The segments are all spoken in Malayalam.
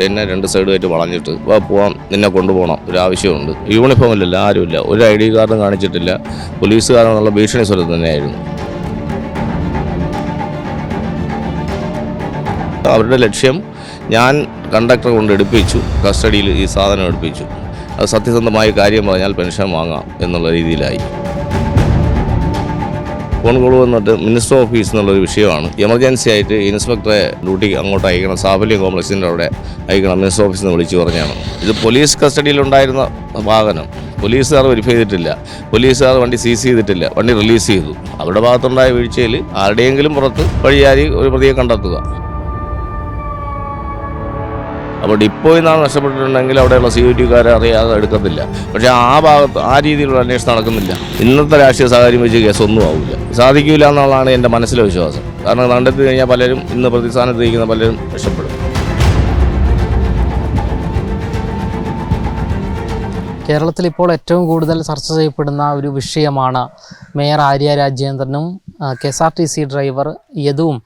എന്നെ രണ്ട് സൈഡുമായിട്ട് വളഞ്ഞിട്ട് വാ പോവാം നിന്നെ കൊണ്ടുപോകണം ഒരു ആവശ്യമുണ്ട്. യൂണിഫോമിലല്ല ആരുമില്ല. ഒരു ഐ ഡി കാർഡും കാണിച്ചിട്ടില്ല. പോലീസുകാരെന്നുള്ള ഭീഷണി സ്വരം തന്നെയായിരുന്നു. അവരുടെ ലക്ഷ്യം ഞാൻ കണ്ടക്ടറെ കൊണ്ട് എടുപ്പിച്ചു കസ്റ്റഡിയിൽ ഈ സാധനം എടുപ്പിച്ചു. അത് സത്യസന്ധമായ കാര്യം പറഞ്ഞാൽ പെൻഷൻ വാങ്ങാം എന്നുള്ള രീതിയിലായി. ഫോൺ കോൾ വന്നിട്ട് മിനിസ്റ്റർ ഓഫീസ് എന്നുള്ളൊരു വിഷയമാണ്. എമർജൻസി ആയിട്ട് ഇൻസ്പെക്ടറെ ഡ്യൂട്ടി അങ്ങോട്ട് അയക്കണം. സാഫല്യം കോംപ്ലക്സിന്റെ അവിടെ അയക്കണം. മിനിസ്റ്റർ ഓഫീസിൽ നിന്ന് വിളിച്ചു പറഞ്ഞാണ്. ഇത് പോലീസ് കസ്റ്റഡിയിലുണ്ടായിരുന്ന വാഹനം. പോലീസുകാർ വെരിഫൈ ചെയ്തിട്ടില്ല. പോലീസുകാർ വണ്ടി സീസ് ചെയ്തിട്ടില്ല. വണ്ടി റിലീസ് ചെയ്തു. അവരുടെ ഭാഗത്തുണ്ടായ വീഴ്ചയിൽ ആരുടെയെങ്കിലും പുറത്ത് വഴിയാരി ഒരു പ്രതിയെ കണ്ടെത്തുക. അപ്പോൾ ഡിപ്പോയിൽ നിന്നാണ് നഷ്ടപ്പെട്ടിട്ടുണ്ടെങ്കിൽ അവിടെയുള്ള സി യു ടിക്കാരെ അറിയാതെ എടുക്കത്തില്ല. പക്ഷേ ആ ഭാഗത്ത് ആ രീതിയിലുള്ള അന്വേഷണം നടക്കുന്നില്ല. ഇന്നത്തെ രാഷ്ട്രീയ സാഹചര്യം വെച്ച് കേസ് ഒന്നും ആവില്ല. സാധിക്കില്ല എന്നുള്ളതാണ് എന്റെ മനസ്സിലെ വിശ്വാസം. കാരണം കണ്ടെത്തി കഴിഞ്ഞാൽ പലരും ഇന്ന് പ്രതിസ്ഥാനത്ത് ഇരിക്കുന്ന പലരും നഷ്ടപ്പെടും കേരളത്തിൽ ഇപ്പോൾ ഏറ്റവും കൂടുതൽ ചർച്ച ചെയ്യപ്പെടുന്ന ഒരു വിഷയമാണ് mayor Arya രാജേന്ദ്രനും K S R T C driver യദുവും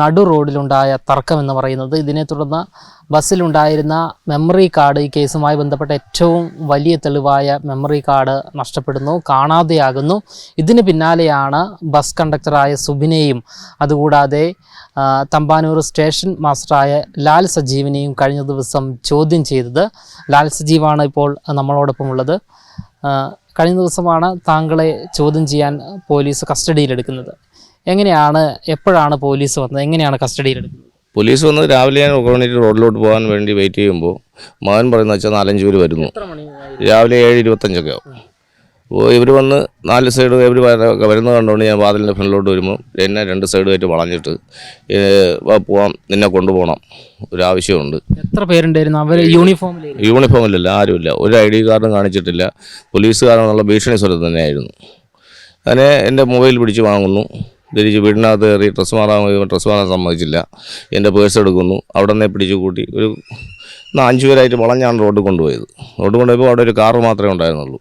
നടു റോഡിലുണ്ടായ തർക്കം എന്ന് പറയുന്നത്. ഇതിനെ തുടർന്ന് ബസ്സിലുണ്ടായിരുന്ന മെമ്മറി കാർഡ് ഈ കേസുമായി ബന്ധപ്പെട്ട ഏറ്റവും വലിയ തെളിവായ മെമ്മറി കാർഡ് നഷ്ടപ്പെടുന്നു കാണാതെയാകുന്നു. ഇതിന് പിന്നാലെയാണ് ബസ് കണ്ടക്ടറായ സുബിനെയും അതുകൂടാതെ തമ്പാനൂർ സ്റ്റേഷൻ മാസ്റ്ററായ ലാൽ സജീവിനെയും കഴിഞ്ഞ ദിവസം ചോദ്യം ചെയ്തത്. ലാൽ സജീവാണ് ഇപ്പോൾ നമ്മളോടൊപ്പം ഉള്ളത്. കഴിഞ്ഞ ദിവസമാണ് താങ്കളെ ചോദ്യം ചെയ്യാൻ പോലീസ് കസ്റ്റഡിയിലെടുക്കുന്നത്. എങ്ങനെയാണ് എപ്പോഴാണ് പോലീസ് വന്നത്? എങ്ങനെയാണ് കസ്റ്റഡിയിലെടുക്കുന്നത്? പോലീസ് വന്ന് രാവിലെ ഞാൻ ഉറങ്ങണിട്ട് റോഡിലോട്ട് പോകാൻ വേണ്ടി വെയിറ്റ് ചെയ്യുമ്പോൾ മകൻ പറയുന്നത് വെച്ചാൽ നാലഞ്ച് പേര് വരുന്നു. രാവിലെ ഏഴ് ഇരുപത്തഞ്ചൊക്കെ ആവും. അപ്പോൾ ഇവർ വന്ന് നാല് സൈഡ് ഇവർ വരുന്നത് കണ്ടുകൊണ്ട് ഞാൻ വാതിലിന്റെ ഫ്രണ്ടിലോട്ട് വരുമ്പോൾ എന്നെ രണ്ട് സൈഡുമായിട്ട് വളഞ്ഞിട്ട് പോവാം നിന്നെ കൊണ്ടുപോകണം ഒരു ആവശ്യമുണ്ട് എത്ര പേരുണ്ടായിരുന്നു? അവർ യൂണിഫോമിൽ യൂണിഫോമിലല്ല ആരുമില്ല. ഒരു ഐ ഡി കാർഡും കാണിച്ചിട്ടില്ല. പോലീസുകാരെന്നുള്ള ഭീഷണി സ്വരം തന്നെയായിരുന്നു. അങ്ങനെ എന്റെ മൊബൈൽ പിടിച്ച് വാങ്ങുന്നു. തിരിച്ച് വീടിനകത്ത് കയറി ഡ്രസ്സ് മാറാൻ ഡ്രസ്സ് മാറാൻ സമ്മതിച്ചില്ല. എന്റെ പേഴ്സ് എടുക്കുന്നു. അവിടെ നിന്നേ പിടിച്ച് കൂട്ടി. ഒരു നാ- അഞ്ച് പേരായിട്ട് വളഞ്ഞാണ് റോഡ് കൊണ്ടുപോയത്. റോഡ് കൊണ്ടുപോയപ്പോൾ അവിടെ ഒരു കാറ് മാത്രമേ ഉണ്ടായിരുന്നുള്ളൂ.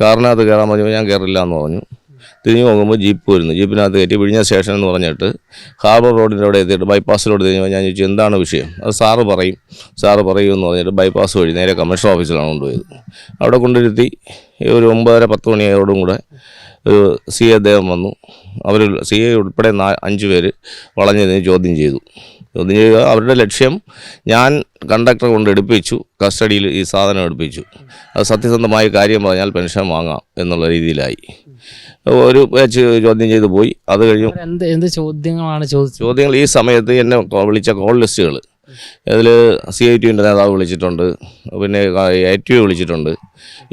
കാറിനകത്ത് കയറാൻ പറഞ്ഞപ്പോൾ ഞാൻ കയറില്ല എന്ന് പറഞ്ഞു. തിരിഞ്ഞ് നോക്കുമ്പോൾ ജീപ്പ് വരുന്നു. ജീപ്പിനകത്ത് കയറ്റി വിഴിഞ്ഞ സ്റ്റേഷൻ എന്ന് പറഞ്ഞിട്ട് ഹാർബർ റോഡിന്റെ അവിടെ എത്തിയിട്ട് ബൈപ്പാസിലോട്ട് തിരിഞ്ഞപ്പോൾ ഞാൻ ചോദിച്ചു എന്താണ് വിഷയം? അത് സാറ് പറയും. സാറ് പറയും എന്ന് പറഞ്ഞിട്ട് ബൈപ്പാസ് വഴി നേരെ കമ്മീഷണർ ഓഫീസിലാണ് കൊണ്ടുപോയത്. അവിടെ കൊണ്ടിരുത്തി ഒരു ഒമ്പതര പത്ത് മണിയോടും കൂടെ ഒരു സി എ അദ്ദേഹം വന്നു. അവർ സി എ ഉൾപ്പെടെ നാ അഞ്ച് പേര് വളഞ്ഞതിന് ചോദ്യം ചെയ്തു. അവരുടെ ലക്ഷ്യം ഞാൻ കണ്ടക്ടറെ കൊണ്ട് എടുപ്പിച്ചു. കസ്റ്റഡിയിൽ ഈ സാധനം എടുപ്പിച്ചു. അത് സത്യസന്ധമായ കാര്യം പറഞ്ഞാൽ പെൻഷൻ വാങ്ങാം എന്നുള്ള രീതിയിലായി. ഒരു പേച്ച് ചോദ്യം ചെയ്തു പോയി. അത് കഴിഞ്ഞു. എന്ത് ചോദ്യങ്ങളാണ് ചോദ്യങ്ങൾ ഈ സമയത്ത് എന്നെ വിളിച്ച കോൾ ലിസ്റ്റുകൾ അതിൽ സി ഐ ടിന്റെ നേതാവ് വിളിച്ചിട്ടുണ്ട്. പിന്നെ ഐ ടി വിളിച്ചിട്ടുണ്ട്.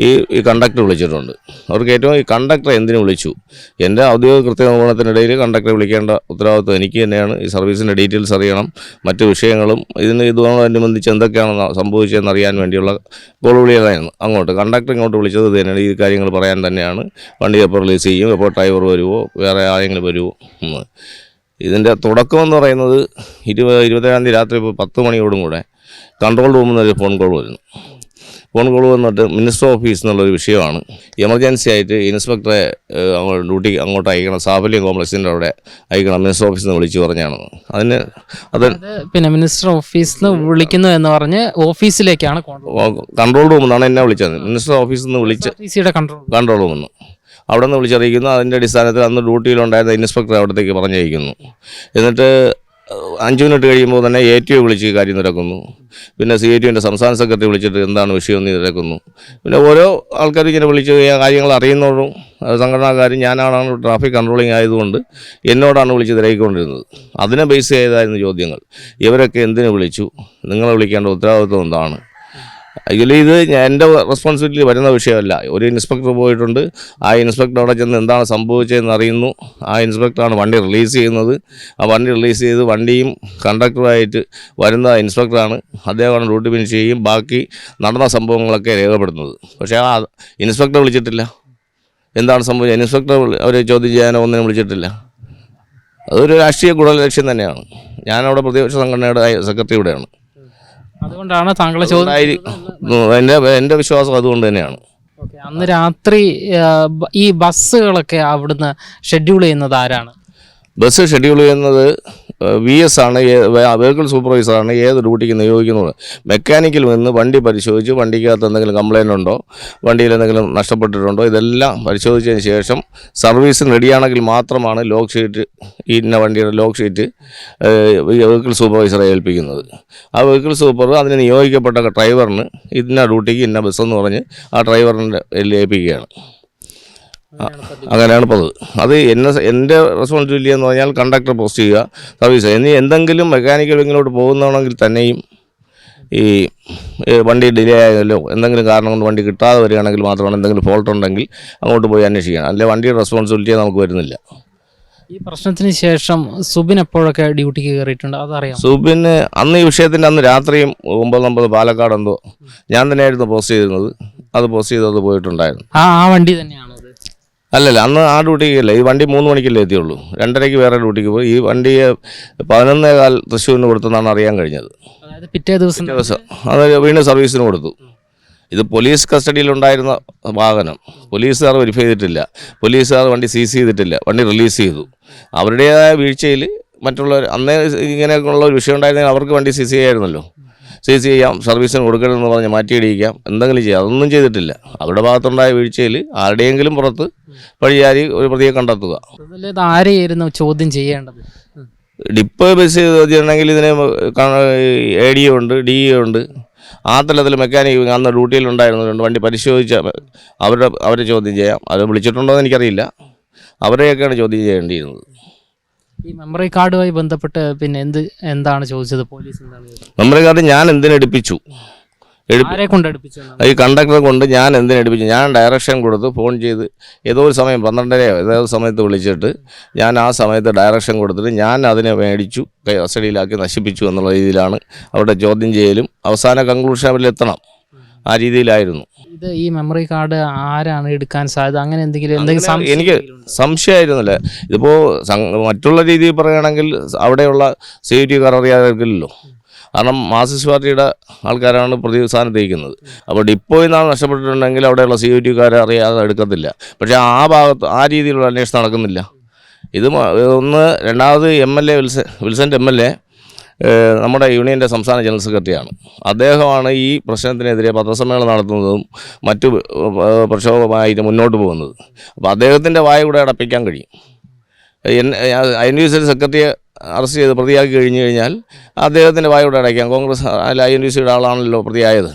ഈ ഈ കണ്ടക്ടർ വിളിച്ചിട്ടുണ്ട്. അവർക്ക് ഏറ്റവും ഈ കണ്ടക്ടർ എന്തിനു വിളിച്ചു? എന്റെ ഔദ്യോഗിക കൃത്യനിർവഹണത്തിനിടയിൽ കണ്ടക്ടറെ വിളിക്കേണ്ട ഉത്തരവാദിത്വം എനിക്ക് തന്നെയാണ്. ഈ സർവീസിന്റെ ഡീറ്റെയിൽസ് അറിയണം. മറ്റു വിഷയങ്ങളും ഇതിന് ഇതോടനുബന്ധിച്ച് എന്തൊക്കെയാണ് സംഭവിച്ചതെന്ന് അറിയാൻ വേണ്ടിയുള്ള കോൾ വിളികളായിരുന്നു. അങ്ങോട്ട് കണ്ടക്ടർ ഇങ്ങോട്ട് വിളിച്ചത് തന്നെയാണ്. ഈ കാര്യങ്ങൾ പറയാൻ തന്നെയാണ്. വണ്ടി എപ്പോൾ റിലീസ് ചെയ്യും എപ്പോൾ ഡ്രൈവർ വരുമോ വേറെ ആരെങ്കിലും വരുമോ എന്ന്. ഇതിന്റെ തുടക്കം എന്ന് പറയുന്നത് ഇരുപത് ഇരുപത്തേഴാം തീയതി രാത്രി ഇപ്പോൾ പത്ത് മണിയോടും കൂടെ കൺട്രോൾ റൂമിൽ നിന്ന് ഒരു ഫോൺ കോൾ വരുന്നു. ഫോൺ കോൾ വന്നിട്ട് മിനിസ്റ്റർ ഓഫീസ് എന്നുള്ളൊരു വിഷയമാണ്. എമർജൻസി ആയിട്ട് ഇൻസ്പെക്ടറെ ഡ്യൂട്ടി അങ്ങോട്ട് അയക്കണം. സാഫല്യം കോംപ്ലക്സിന്റെ അവിടെ അയക്കണം. മിനിസ്റ്റർ ഓഫീസിൽ നിന്ന് വിളിച്ചു പറഞ്ഞാണ്. അതിന് അത് പിന്നെ മിനിസ്റ്റർ ഓഫീസിൽ നിന്ന് വിളിക്കുന്നു എന്ന് പറഞ്ഞ് ഓഫീസിലേക്കാണ് കൺട്രോൾ റൂമിൽ നിന്നാണ് എന്നെ വിളിച്ചത്. മിനിസ്റ്റർ ഓഫീസിൽ നിന്ന് വിളിച്ച് കൺട്രോൾ റൂമിൽ നിന്ന് അവിടെ നിന്ന് വിളിച്ചറിയിക്കുന്നു. അതിന്റെ അടിസ്ഥാനത്തിൽ അന്ന് ഡ്യൂട്ടിയിലുണ്ടായിരുന്ന ഇൻസ്പെക്ടർ അവിടത്തേക്ക് പറഞ്ഞയക്കുന്നു. എന്നിട്ട് അഞ്ച് മിനിറ്റ് കഴിയുമ്പോൾ തന്നെ എ ടി ഒ വിളിച്ച് കാര്യം നിരക്കുന്നു പിന്നെ സി എ ടി ഒന്റെ സംസ്ഥാന സെക്രട്ടറി വിളിച്ചിട്ട് എന്താണ് വിഷയം എന്ന് നിരക്കുന്നു പിന്നെ ഓരോ ആൾക്കാരും ഇങ്ങനെ വിളിച്ച് കാര്യങ്ങൾ അറിയുന്നവരും അത് സംഘടനാക്കാരും ഞാനാണ് ട്രാഫിക് കൺട്രോളിങ് ആയതുകൊണ്ട് എന്നോടാണ് വിളിച്ച് തിരക്കിക്കൊണ്ടിരുന്നത്. അതിനെ ബേസ് ചെയ്തായിരുന്നു ചോദ്യങ്ങൾ. ഇവരൊക്കെ എന്തിനു വിളിച്ചു? നിങ്ങളെ വിളിക്കേണ്ട ഉത്തരവാദിത്വം എന്താണ്? ആക്ച്വലി ഇത് എന്റെ റെസ്പോൺസിബിലിറ്റി വരുന്ന വിഷയമല്ല. ഒരു ഇൻസ്പെക്ടർ പോയിട്ടുണ്ട്. ആ ഇൻസ്പെക്ടർ അവിടെ ചെന്ന് എന്താണ് സംഭവിച്ചതെന്ന് അറിയുന്നു. ആ ഇൻസ്പെക്ടറാണ് വണ്ടി റിലീസ് ചെയ്യുന്നത്. ആ വണ്ടി റിലീസ് ചെയ്ത് വണ്ടിയും കണ്ടക്ടറുമായിട്ട് വരുന്ന ഇൻസ്പെക്ടറാണ് അദ്ദേഹമാണ് ഡ്യൂട്ടി ഫിനിഷ് ചെയ്യും. ബാക്കി നടന്ന സംഭവങ്ങളൊക്കെ രേഖപ്പെടുത്തുന്നത്. പക്ഷേ ആ ഇൻസ്പെക്ടർ വിളിച്ചിട്ടില്ല. എന്താണ് സംഭവിച്ചത് ഇൻസ്പെക്ടർ അവർ ചോദ്യം ചെയ്യാനോ ഒന്നിനും വിളിച്ചിട്ടില്ല. അതൊരു രാഷ്ട്രീയ ഗുണലക്ഷ്യം തന്നെയാണ്. ഞാനവിടെ പ്രതിപക്ഷ സംഘടനയുടെ സെക്രട്ടറി ഇവിടെയാണ്. അതുകൊണ്ടാണ് താങ്കളെ ചോദ്യം എന്റെ എന്റെ എന്റെ വിശ്വാസം അതുകൊണ്ട് തന്നെയാണ്. അന്ന് രാത്രി ഈ ബസ്സുകളൊക്കെ അവിടുന്ന് ഷെഡ്യൂൾ ചെയ്യുന്നത് ആരാണ്? ബസ് ഷെഡ്യൂൾ ചെയ്യുന്നത് വി എസ് ആണ് വെഹിക്കിൾ സൂപ്പർവൈസറാണ് ഏത് ഡ്യൂട്ടിക്ക് നിയോഗിക്കുന്നത്. മെക്കാനിക്കിൽ വന്ന് വണ്ടി പരിശോധിച്ച് വണ്ടിക്കകത്ത് എന്തെങ്കിലും കംപ്ലൈന്റ് ഉണ്ടോ വണ്ടിയിൽ എന്തെങ്കിലും നഷ്ടപ്പെട്ടിട്ടുണ്ടോ ഇതെല്ലാം പരിശോധിച്ചതിന് ശേഷം സർവീസിന് റെഡിയാണെങ്കിൽ മാത്രമാണ് ലോക്ക് ഷീറ്റ് ഇന്ന വണ്ടിയുടെ ലോക്ക് ഷീറ്റ് വെഹിക്കിൾ സൂപ്പർവൈസറെ ഏൽപ്പിക്കുന്നത്. ആ വെഹിക്കിൾ സൂപ്പർ അതിന് നിയോഗിക്കപ്പെട്ട ഡ്രൈവറിന് ഇന്ന ഡ്യൂട്ടിക്ക് ഇന്ന ബസ്സെന്ന് പറഞ്ഞ് ആ ഡ്രൈവറിന്റെ ഏൽപ്പിക്കുകയാണ്. അങ്ങനെയാണ് പതിവ് അത് എന്നെ എന്റെ റെസ്പോൺസിബിലിറ്റി എന്ന് പറഞ്ഞാൽ കണ്ടക്ടർ പോസ്റ്റ് ചെയ്യുക സർവീസ് ഇനി എന്തെങ്കിലും മെക്കാനിക്കൽ വിങ്ങിലോട്ട് പോകുന്നതാണെങ്കിൽ തന്നെയും ഈ വണ്ടി ഡിലേ ആയാലോ എന്തെങ്കിലും കാരണം കൊണ്ട് വണ്ടി കിട്ടാതെ വരികയാണെങ്കിൽ മാത്രമാണ് എന്തെങ്കിലും ഫോൾട്ട് ഉണ്ടെങ്കിൽ അങ്ങോട്ട് പോയി അന്വേഷിക്കണം അല്ലെങ്കിൽ വണ്ടിയുടെ റെസ്പോൺസിബിലിറ്റി നമുക്ക് വരുന്നില്ല. ഈ പ്രശ്നത്തിന് ശേഷം സുബിൻ എപ്പോഴൊക്കെ ഡ്യൂട്ടിക്ക് കയറിയിട്ടുണ്ട്? അതറിയാം സുബിന് അന്ന് ഈ വിഷയത്തിന്റെ അന്ന് രാത്രിയും ഒമ്പത് ഒമ്പത് പാലക്കാട് എന്തോ ഞാൻ തന്നെയായിരുന്നു പോസ്റ്റ് ചെയ്തിരുന്നത്. അത് പോസ്റ്റ് ചെയ്തത് പോയിട്ടുണ്ടായിരുന്നു. ആ ആ വണ്ടി തന്നെയാണോ. അല്ലല്ല അന്ന് ആ ഡ്യൂട്ടിക്കല്ല. അല്ല ഈ വണ്ടി മൂന്ന് മണിക്കല്ലേ എത്തിയുള്ളൂ. രണ്ടരയ്ക്ക് വേറെ ഡ്യൂട്ടിക്ക് പോയി. ഈ വണ്ടിയെ പതിനൊന്നേ കാൽ തൃശ്ശൂരിന് കൊടുത്തെന്നാണ് അറിയാൻ കഴിഞ്ഞത്. അതായത് പിറ്റേ ദിവസം ദിവസം. അത് വീണ്ടും സർവീസിന് കൊടുത്തു. ഇത് പോലീസ് കസ്റ്റഡിയിലുണ്ടായിരുന്ന വാഹനം. പോലീസുകാർ വെരിഫൈ ചെയ്തിട്ടില്ല. പോലീസുകാർ വണ്ടി സീസ് ചെയ്തിട്ടില്ല. വണ്ടി റിലീസ് ചെയ്തു. അവരുടേതായ വീഴ്ചയിൽ മറ്റുള്ളവർ അന്നേ ഇങ്ങനെയൊക്കെയുള്ള ഒരു വിഷയം ഉണ്ടായിരുന്നെങ്കിൽ അവർക്ക് വണ്ടി സീസ് ചെയ്യായിരുന്നല്ലോ. സീസ് ചെയ്യാം സർവീസിന് കൊടുക്കണമെന്ന് പറഞ്ഞ് മാറ്റിയിടിയിക്കാം. എന്തെങ്കിലും ചെയ്യാം. അതൊന്നും ചെയ്തിട്ടില്ല. അവരുടെ ഭാഗത്തുണ്ടായ വീഴ്ചയിൽ ആരുടെയെങ്കിലും പുറത്ത് വഴിയാരി ഒരു പ്രതിയെ കണ്ടെത്തുക. ആരെയായിരുന്നു ചോദ്യം ചെയ്യേണ്ടത്. ഡിപ്പോ ബസ് ചെയ്തിട്ടുണ്ടെങ്കിൽ ഇതിന് എ ഡി ഉണ്ട് ഡി എ ഉണ്ട്. ആ തലത്തിൽ മെക്കാനിക് അന്ന് ഡ്യൂട്ടിയിലുണ്ടായിരുന്നവരുണ്ട് വണ്ടി പരിശോധിച്ച അവരുടെ അവരെ ചോദ്യം ചെയ്യാം. അവരെ വിളിച്ചിട്ടുണ്ടോ എന്ന് എനിക്കറിയില്ല. അവരെയൊക്കെയാണ് ചോദ്യം ചെയ്യേണ്ടിയിരുന്നത്. ഈ മെമ്മറി കാർഡുമായി ബന്ധപ്പെട്ട് പിന്നെ എന്ത് എന്താണ് ചോദിച്ചത്? പോലീസ് എന്താണ് ചോദിച്ചത്? മെമ്മറി കാർഡ് ഞാൻ എന്തിനെടുപ്പിച്ചു എടുപ്പി ആരെ കൊണ്ട് അടുപ്പിച്ചു എന്നാണ്? ഈ കണ്ടക്ടറെ കൊണ്ട് ഞാൻ എന്തിനെടുപ്പിച്ചു ഞാൻ ഡയറക്ഷൻ കൊടുത്ത് ഫോൺ ചെയ്ത് ഏതോ ഒരു സമയം പന്ത്രണ്ടരയോ ഏതോ ഒരു സമയത്ത് വിളിച്ചിട്ട് ഞാൻ ആ സമയത്ത് ഡയറക്ഷൻ കൊടുത്തിട്ട് ഞാൻ അതിനെ മേടിച്ചു കസ്റ്റഡിയിലാക്കി നശിപ്പിച്ചു എന്നുള്ള രീതിയിലാണ് അവിടെ ചോദ്യം ചെയ്യലും. അവസാന കൺക്ലൂഷൻ അവരിലെത്തണം. ആ രീതിയിലായിരുന്നു. ഇത് ഈ മെമ്മറി കാർഡ് ആരാണ് എടുക്കാൻ സാധ്യത? അങ്ങനെ എന്തെങ്കിലും എന്തെങ്കിലും എനിക്ക് സംശയമായിരുന്നില്ല. ഇതിപ്പോൾ മറ്റുള്ള രീതിയിൽ പറയുകയാണെങ്കിൽ അവിടെയുള്ള സെക്യൂരിറ്റിക്കാർ അറിയാതിരിക്കില്ലല്ലോ. കാരണം മാർക്സിസ്റ്റ് പാർട്ടിയുടെ ആൾക്കാരാണ് പ്രതി സ്ഥാനത്ത് ഇരിക്കുന്നത്. അപ്പോൾ ഡിപ്പോയിൽ നിന്നാണ് നഷ്ടപ്പെട്ടിട്ടുണ്ടെങ്കിൽ അവിടെയുള്ള സെക്യൂരിറ്റിക്കാരെ അറിയാതെ എടുക്കത്തില്ല. പക്ഷേ ആ ഭാഗത്ത് ആ രീതിയിലുള്ള അന്വേഷണം നടക്കുന്നില്ല. ഇത് ഒന്ന് രണ്ടാമത് എം എൽ എ വിൽസൻ വിൽസന്റെ എം എൽ എ നമ്മുടെ യൂണിയന്റെ സംസ്ഥാന ജനറൽ സെക്രട്ടറിയാണ്. അദ്ദേഹമാണ് ഈ പ്രശ്നത്തിനെതിരെ പത്രസമ്മേളനം നടത്തുന്നതും മറ്റു പ്രക്ഷോഭമായിട്ട് മുന്നോട്ട് പോകുന്നത്. അപ്പോൾ അദ്ദേഹത്തിന്റെ വായ കൂടെ അടപ്പിക്കാൻ കഴിയും. എൻ ഐ എൻ ഡി സിയുടെ സെക്രട്ടറിയെ അറസ്റ്റ് ചെയ്ത് പ്രതിയാക്കി കഴിഞ്ഞു കഴിഞ്ഞാൽ അദ്ദേഹത്തിന്റെ വായ കൂടെ അടയ്ക്കാം. കോൺഗ്രസ് അല്ല ഐ എൻ ഡി സിയുടെ ആളാണല്ലോ പ്രതിയായത്.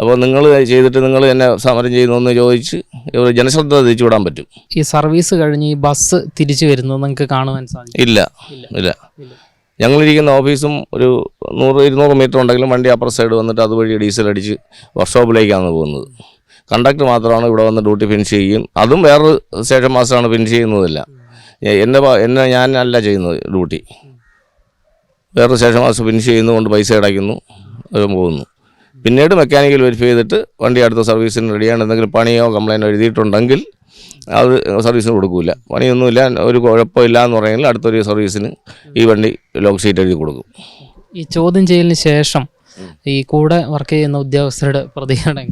അപ്പോൾ നിങ്ങൾ ചെയ്തിട്ട് നിങ്ങൾ എന്നെ സമരം ചെയ്യുന്നു എന്ന് ചോദിച്ച് ഇവർ ജനശ്രദ്ധ തിരിച്ചു വിടാൻ പറ്റും. ഈ സർവീസ് കഴിഞ്ഞ് ഈ ബസ് തിരിച്ചു വരുന്നത് നിങ്ങൾക്ക് കാണുവാൻ സാധിക്കും? ഇല്ല. ഇല്ല. ഞങ്ങളിരിക്കുന്ന ഓഫീസും ഒരു നൂറ് ഇരുന്നൂറ് മീറ്റർ ഉണ്ടെങ്കിലും വണ്ടി അപ്പുറ സൈഡ് വന്നിട്ട് അതുവഴി ഡീസൽ അടിച്ച് വർക്ക്ഷോപ്പിലേക്കാണ് പോകുന്നത്. കണ്ടക്ടർ മാത്രമാണ് ഇവിടെ വന്ന് ഡ്യൂട്ടി ഫിനിഷ് ചെയ്യും. അതും വേറൊരു സ്റ്റേഷൻ മാസ്റ്ററാണ് ഫിനിഷ് ചെയ്യുന്നതല്ല. എന്നെ എന്നെ ഞാനല്ല ചെയ്യുന്നത് ഡ്യൂട്ടി വേറൊരു സ്റ്റേഷൻ മാസ്റ്റർ ഫിനിഷ് ചെയ്യുന്നതുകൊണ്ട് പൈസ അടയ്ക്കുന്നു അതും പോകുന്നു. പിന്നീട് മെക്കാനിക്കൽ വെരിഫൈ ചെയ്തിട്ട് വണ്ടി അടുത്ത സർവീസിന് റെഡിയാണ് എന്തെങ്കിലും പണിയോ കംപ്ലയിന്റോ എഴുതിയിട്ടുണ്ടെങ്കിൽ അത് സർവീസിന് കൊടുക്കില്ല പണിയൊന്നുമില്ല ഒരു കുഴപ്പമില്ല എന്ന് പറയുമെങ്കിൽ അടുത്തൊരു സർവീസിന് ഈ വണ്ടി ലോക്ക് ഷീറ്റ് എഴുതി കൊടുക്കും ഈ ചോദ്യം ചെയ്യലിന് ശേഷം ഈ കൂടെ വർക്ക് ചെയ്യുന്ന ഉദ്യോഗസ്ഥരുടെ പ്രതികരണം?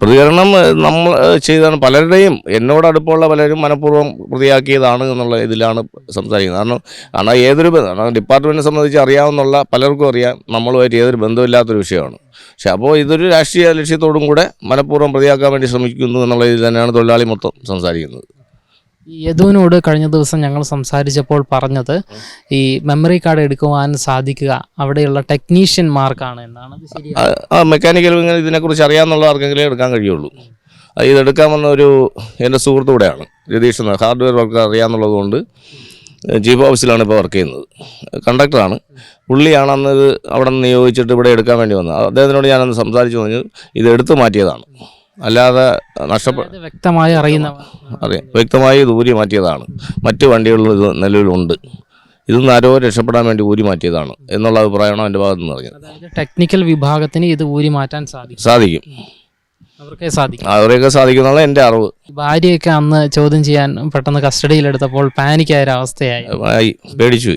പ്രതികരണം നമ്മൾ ചെയ്താണ് പലരുടെയും എന്നോട് അടുപ്പമുള്ള പലരും മനഃപൂർവം പ്രതിയാക്കിയതാണ് എന്നുള്ള ഇതിലാണ് സംസാരിക്കുന്നത്. കാരണം കാരണം ഏതൊരു ബന്ധം ഡിപ്പാർട്ട്മെന്റിനെ സംബന്ധിച്ച് അറിയാവുന്നുള്ള പലർക്കും അറിയാം. നമ്മളുമായിട്ട് ഏതൊരു ബന്ധമില്ലാത്തൊരു വിഷയമാണ്. പക്ഷെ അപ്പോൾ ഇതൊരു രാഷ്ട്രീയ ലക്ഷ്യത്തോടും കൂടെ മനഃപൂർവം പ്രതിയാക്കാൻ വേണ്ടി ശ്രമിക്കുന്നു എന്നുള്ള ഇതിൽ തന്നെയാണ് തൊഴിലാളി മൊത്തം സംസാരിക്കുന്നത്. യദുവിനോട് കഴിഞ്ഞ ദിവസം ഞങ്ങൾ സംസാരിച്ചപ്പോൾ പറഞ്ഞത് ഈ മെമ്മറി കാർഡ് എടുക്കുവാൻ സാധിക്കുക അവിടെയുള്ള ടെക്നീഷ്യന്മാർക്കാണ് എന്നാണ്. ആ- മെക്കാനിക്കൽ ഇതിനെക്കുറിച്ച് അറിയാമെന്നുള്ള ആർക്കെങ്കിലും എടുക്കാൻ കഴിയുള്ളൂ. ഇതെടുക്കാൻ വന്ന ഒരു എന്റെ സുഹൃത്തൂടെയാണ് രതീഷ് എന്ന്. ഹാർഡ്വെയർ വർക്ക് അറിയാമെന്നുള്ളത് കൊണ്ട് ചീഫ് ഓഫീസിലാണ് ഇപ്പോൾ വർക്ക് ചെയ്യുന്നത്. കണ്ടക്ടറാണ് പുള്ളിയാണ് അന്ന് അവിടെ നിന്ന് നിയോഗിച്ചിട്ട് ഇവിടെ എടുക്കാൻ വേണ്ടി വന്നത്. അദ്ദേഹത്തിനോട് ഞാനന്ന് സംസാരിച്ചു പറഞ്ഞു ഇത് എടുത്തു മാറ്റിയതാണ്. അല്ലാതെ നഷ്ടപ്പെട്ട അത് വ്യക്തമായി അറിയുന്ന അറിയാം. വ്യക്തമായി ഇത് ഊരി മാറ്റിയതാണ്. മറ്റ് വണ്ടികളിലും ഇത് നിലവിലുണ്ട്. ഇതൊന്നും ആരോ രക്ഷപ്പെടാൻ വേണ്ടി ഊരി മാറ്റിയതാണ് എന്നുള്ള അഭിപ്രായമാണ് എന്റെ ഭാഗത്ത് നിന്ന് പറഞ്ഞത് ടെക്നിക്കൽ വിഭാഗത്തിന് ഇത് ഊരി മാറ്റാൻ സാധിക്കും. സാധിക്കും. അവർക്കേ സാധിക്കും. അവരെയൊക്കെ സാധിക്കുന്നുള്ള എന്റെ അറിവ്. ഭാര്യയൊക്കെ അന്ന് ചോദ്യം ചെയ്യാൻ പെട്ടെന്ന് കസ്റ്റഡിയിലെടുത്തപ്പോൾ പാനിക്കായ ഒരു അവസ്ഥയായി പേടിച്ചു.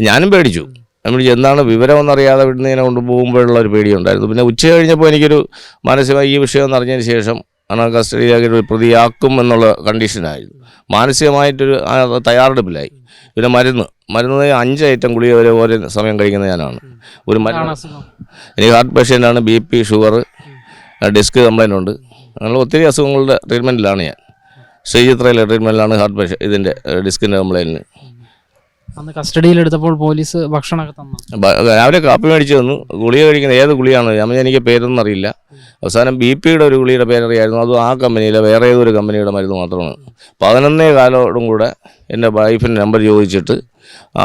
ഞാനും പേടിച്ചു. നമ്മൾ എന്താണ് വിവരമൊന്നറിയാതെ ഇവിടുന്ന് ഇങ്ങനെ കൊണ്ടുപോകുമ്പോഴുള്ള ഒരു പേടിയുണ്ടായിരുന്നു. പിന്നെ ഉച്ച കഴിഞ്ഞപ്പോൾ എനിക്കൊരു മാനസികമായി ഈ വിഷയം എന്ന് അറിഞ്ഞതിന് ശേഷം കാരണം കസ്റ്റഡിയിലാക്കി ഒരു പ്രതിയാക്കും എന്നുള്ള കണ്ടീഷനായിരുന്നു. മാനസികമായിട്ടൊരു തയ്യാറെടുപ്പിലായി. പിന്നെ മരുന്ന്. മരുന്ന് അഞ്ച് ഐറ്റം ഗുളിക വരെ ഓരോ സമയം കഴിക്കുന്ന ഞാനാണ്. ഒരു മരുന്ന് എനിക്ക് heart പേഷ്യന്റാണ് B P sugar disc complaint ഉണ്ട്. അങ്ങനെയുള്ള ഒത്തിരി അസുഖങ്ങളുടെ ട്രീറ്റ്മെന്റിലാണ് ഞാൻ. ശ്രീചിത്രയിലെ ട്രീറ്റ്മെന്റിലാണ് ഹാർട്ട് പേഷ്യൻ ഇതിന്റെ ഡിസ്കിന്റെ കംപ്ലൈന്റിന് അന്ന് കസ്റ്റഡിയിൽ എടുത്തപ്പോൾ പോലീസ് ഭക്ഷണമൊക്കെ തന്നു. രാവിലെ കാപ്പി മേടിച്ചു തന്നു. ഗുളിക കഴിക്കുന്ന ഏത് ഗുളിയാണ്? ഞാൻ എനിക്ക് പേരൊന്നും അറിയില്ല. അവസാനം ബി പിയുടെ ഒരു ഗുളിയുടെ പേരറിയായിരുന്നു. അതും ആ കമ്പനിയിലെ വേറെ ഏതൊരു കമ്പനിയുടെ മരുന്ന് മാത്രമാണ്. പതിനൊന്നേ കാലോടും കൂടെ എന്റെ വൈഫിന്റെ നമ്പർ ചോദിച്ചിട്ട്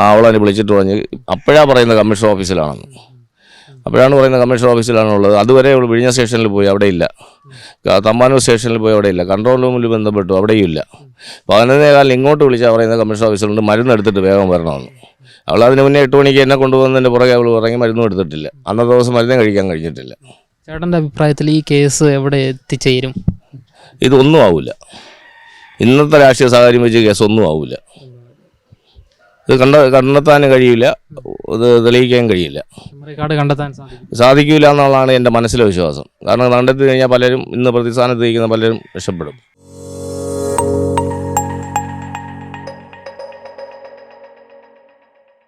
അവളെന്നെ വിളിച്ചിട്ട് പറഞ്ഞ് അപ്പോഴാണ് പറയുന്നത് കമ്മീഷൻ ഓഫീസിലാണെന്ന്. അപ്പോഴാണ് പറയുന്നത് കമ്മീഷൻ ഓഫീസിലാണുള്ളത്. അതുവരെ അവൾ വിഴിഞ്ഞ സ്റ്റേഷനിൽ പോയി അവിടെ ഇല്ല തമ്പാനൂർ സ്റ്റേഷനിൽ പോയി അവിടെ ഇല്ല കൺട്രോൾ റൂമിൽ ബന്ധപ്പെട്ടു അവിടെയും ഇല്ല പതിനൊന്നേ കാലിൽ ഇങ്ങോട്ട് വിളിച്ചാൽ പറയുന്ന കമ്മീഷൻ ഓഫീസിലുണ്ട് മരുന്ന് എടുത്തിട്ട് വേഗം വരണമെന്ന്. അവൾ അതിന് മുന്നേ എട്ട് മണിക്ക് എന്നെ കൊണ്ടുപോകുന്നതിന്റെ പുറകെ അവൾ ഇറങ്ങി മരുന്നും എടുത്തിട്ടില്ല. അന്നത്തെ ദിവസം മരുന്നേ കഴിക്കാൻ കഴിഞ്ഞിട്ടില്ല. ചേട്ടന്റെ അഭിപ്രായത്തിൽ ഈ കേസ് എവിടെ എത്തിച്ചേരും? ഇതൊന്നും ആവില്ല ഇന്നത്തെ രാഷ്ട്രീയ സാഹചര്യം വെച്ച് കേസ് ഒന്നും ആവില്ല ഇത് കണ്ട കണ്ടെത്താൻ കഴിയില്ല. ഇത് തെളിയിക്കാൻ കഴിയില്ല. കാർഡ് കണ്ടെത്താൻ സാധിക്കില്ല എന്നുള്ളതാണ് എന്റെ മനസ്സിലെ വിശ്വാസം. കാരണം കണ്ടെത്തി കഴിഞ്ഞാൽ പലരും ഇന്ന് പ്രതിസ്ഥാനത്ത് ഇരിക്കുന്ന പലരും രക്ഷപ്പെടും.